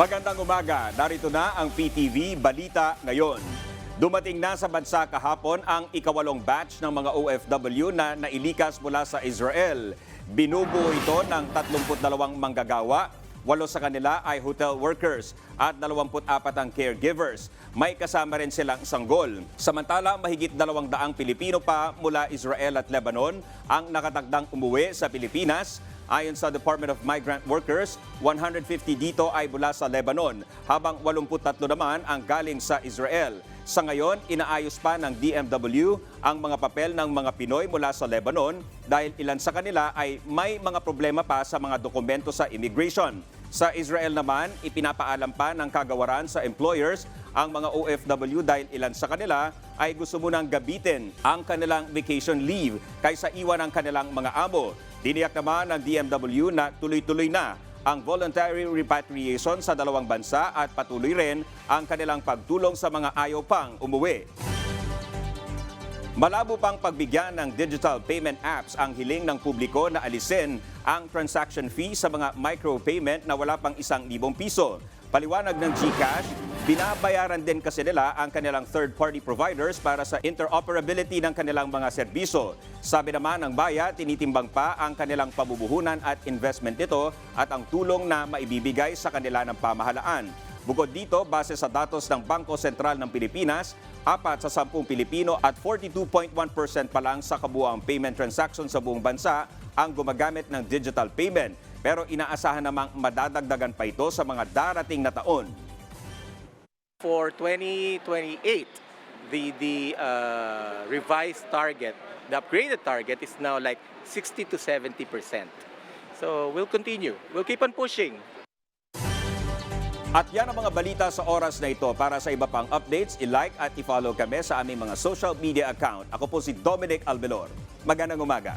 Magandang umaga. Narito na ang PTV Balita ngayon. Dumating na sa bansa kahapon ang ikawalong batch ng mga OFW na nailikas mula sa Israel. Binubuo ito ng 32 manggagawa, walo sa kanila ay hotel workers at 24 ang caregivers. May kasama rin silang sanggol. Samantala, mahigit 200 Pilipino pa mula Israel at Lebanon ang nakatagdang umuwi sa Pilipinas Ayon sa Department of Migrant Workers, 150 dito ay mula sa Lebanon, habang 83 naman ang galing sa Israel. Sa ngayon, inaayos pa ng DMW ang mga papel ng mga Pinoy mula sa Lebanon dahil ilan sa kanila ay may mga problema pa sa mga dokumento sa immigration. Sa Israel naman, ipinapaalam pa ng kagawaran sa employers ang mga OFW dahil ilan sa kanila ay gusto munang gabitin ang kanilang vacation leave kaysa iwan ang kanilang mga amo. Diniyak naman ng DMW na tuloy-tuloy na ang voluntary repatriation sa dalawang bansa at patuloy rin ang kanilang pagtulong sa mga ayaw pang umuwi. Malabo pang pagbigyan ng digital payment apps ang hiling ng publiko na alisin ang transaction fee sa mga micropayment na wala pang isang libong piso. Paliwanag ng GCash, binabayaran din kasi nila ang kanilang third-party providers para sa interoperability ng kanilang mga serbisyo. Sabi naman ng Baya, tinitimbang pa ang kanilang pabubuhunan at investment nito at ang tulong na maibibigay sa kanila ng pamahalaan. Bukod dito, base sa datos ng Bangko Sentral ng Pilipinas, apat sa sampung Pilipino at 42.1% pa lang sa kabuang payment transaction sa buong bansa ang gumagamit ng digital payment. Pero inaasahan namang madadagdagan pa ito sa mga darating na taon. For 2028, the the uh, revised target, the upgraded target is now like 60 to 70 percent. So we'll continue. We'll keep on pushing. At yan ang mga balita sa oras na ito. Para sa iba pang updates, i-like at i-follow kami sa aming mga social media account. Ako po si Dominic Albelor. Magandang umaga.